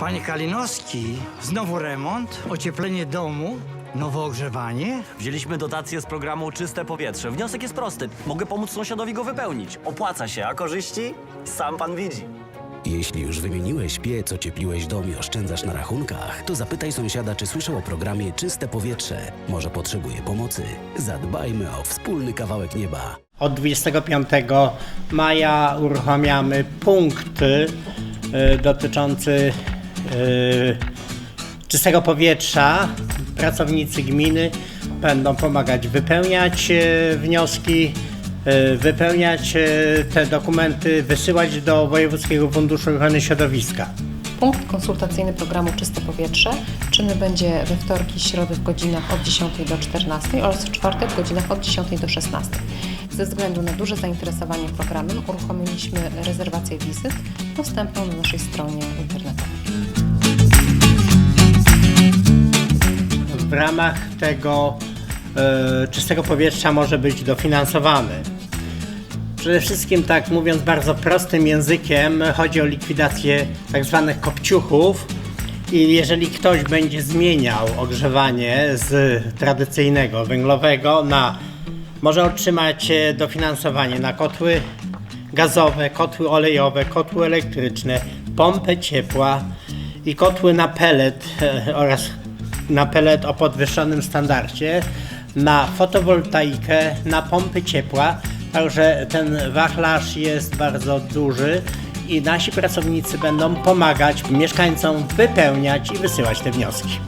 Panie Kalinowski, znowu remont, ocieplenie domu, nowe ogrzewanie. Wzięliśmy dotację z programu Czyste Powietrze. Wniosek jest prosty. Mogę pomóc sąsiadowi go wypełnić. Opłaca się, a korzyści? Sam pan widzi. Jeśli już wymieniłeś piec, ociepliłeś dom i oszczędzasz na rachunkach, to zapytaj sąsiada, czy słyszał o programie Czyste Powietrze. Może potrzebuje pomocy. Zadbajmy o wspólny kawałek nieba. Od 25 maja uruchamiamy punkt y, dotyczący czystego powietrza. Pracownicy gminy będą pomagać wypełniać y, wnioski, y, wypełniać te dokumenty, wysyłać do Wojewódzkiego Funduszu Ochrony Środowiska. Punkt konsultacyjny programu Czyste Powietrze czynny będzie we wtorki i środy w godzinach od 10 do 14 oraz w czwartek w godzinach od 10 do 16. Ze względu na duże zainteresowanie programem uruchomiliśmy rezerwację wizyt dostępną na naszej stronie internetowej. w ramach tego e, czystego powietrza może być dofinansowany. Przede wszystkim, tak mówiąc bardzo prostym językiem, chodzi o likwidację tak zwanych kopciuchów i jeżeli ktoś będzie zmieniał ogrzewanie z tradycyjnego węglowego na może otrzymać e, dofinansowanie na kotły gazowe, kotły olejowe, kotły elektryczne, pompę ciepła i kotły na pelet e, oraz na pelet o podwyższonym standardzie, na fotowoltaikę, na pompy ciepła. Także ten wachlarz jest bardzo duży i nasi pracownicy będą pomagać mieszkańcom wypełniać i wysyłać te wnioski.